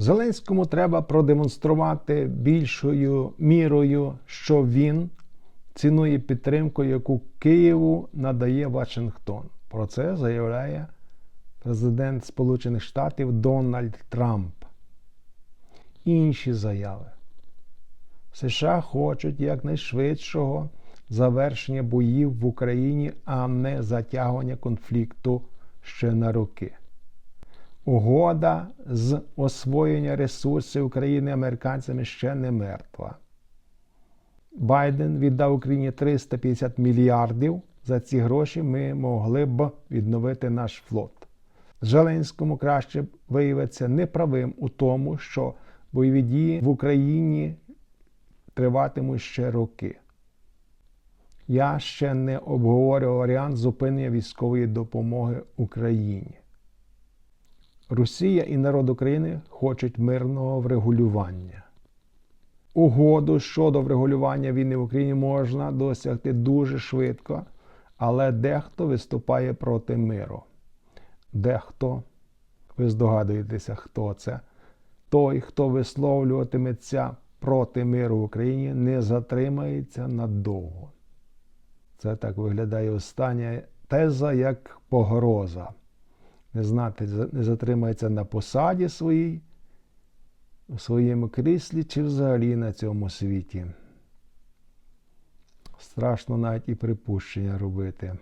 Зеленському треба продемонструвати більшою мірою, що він цінує підтримку, яку Києву надає Вашингтон. Про це заявляє президент Сполучених Штатів Дональд Трамп. Інші заяви. США хочуть якнайшвидшого завершення боїв в Україні, а не затягування конфлікту ще на роки. Угода з освоєння ресурсів України американцями ще не мертва. Байден віддав Україні 350 мільярдів. За ці гроші ми могли б відновити наш флот. Зеленському краще б виявитися неправим у тому, що бойові дії в Україні триватимуть ще роки. Я ще не обговорював варіант зупинення військової допомоги Україні. Росія і народ України хочуть мирного врегулювання. Угоду щодо врегулювання війни в Україні можна досягти дуже швидко, але дехто виступає проти миру. Дехто, ви здогадуєтеся, хто це, той, хто висловлюватиметься проти миру в Україні, не затримається надовго. Це так виглядає остання теза як погроза. Не знати, не затримається на посаді своїй, у своєму кріслі чи взагалі на цьому світі. Страшно навіть і припущення робити.